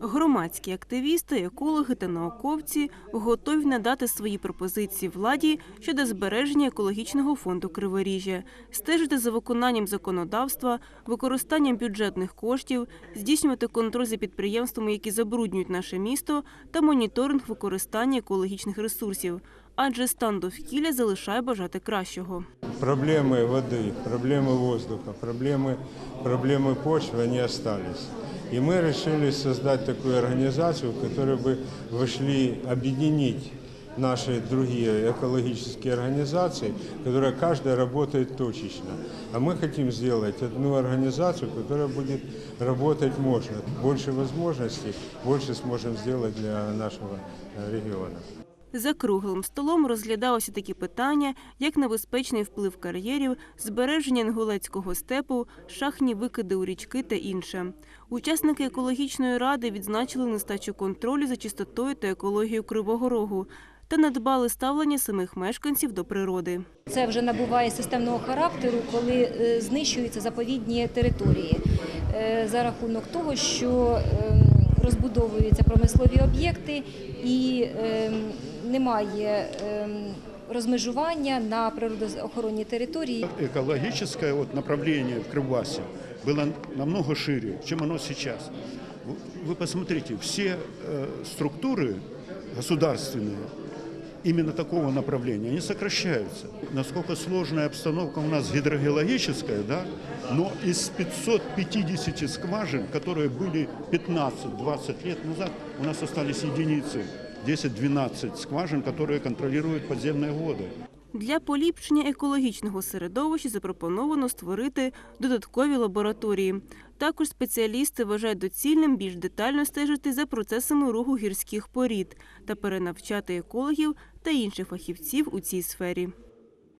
Громадські активісти, екологи та науковці готові надати свої пропозиції владі щодо збереження екологічного фонду Криворіжжя, стежити за виконанням законодавства, використанням бюджетних коштів, здійснювати контроль за підприємствами, які забруднюють наше місто, та моніторинг використання екологічних ресурсів. Адже стан довкілля залишає бажати кращого. Проблемы воды, проблемы воздуха, проблемы, проблемы почвы, они остались. И мы решили создать такую организацию, в которой бы вошли объединить наши другие экологические организации, которые каждая работает точечно. А мы хотим сделать одну организацию, которая будет работать можно. Больше возможностей, больше сможем сделать для нашего э, региона. За круглим столом розглядалися такі питання, як небезпечний вплив кар'єрів, збереження інгулецького степу, шахні викиди у річки та інше. Учасники екологічної ради відзначили нестачу контролю за чистотою та екологією Кривого Рогу та надбали ставлення самих мешканців до природи. Це вже набуває системного характеру, коли е, знищуються заповідні території е, за рахунок того, що е, розбудовуються промислові об'єкти і е, немає е, розмежування на природоохоронній території. экологическое вот направление в Крымбасе было намного шире, чем оно сейчас. Вы- Вы посмотрите, все э, структуры государственные именно такого направления, они сокращаются. Насколько сложная обстановка у нас гидрогеологическая, да, но из 550 скважин, которые были 15-20 лет назад, у нас остались единицы, 10-12 скважин, которые контролируют подземные воды. Для поліпшення екологічного середовища запропоновано створити додаткові лабораторії. Також спеціалісти вважають доцільним більш детально стежити за процесами руху гірських порід та перенавчати екологів та інших фахівців у цій сфері.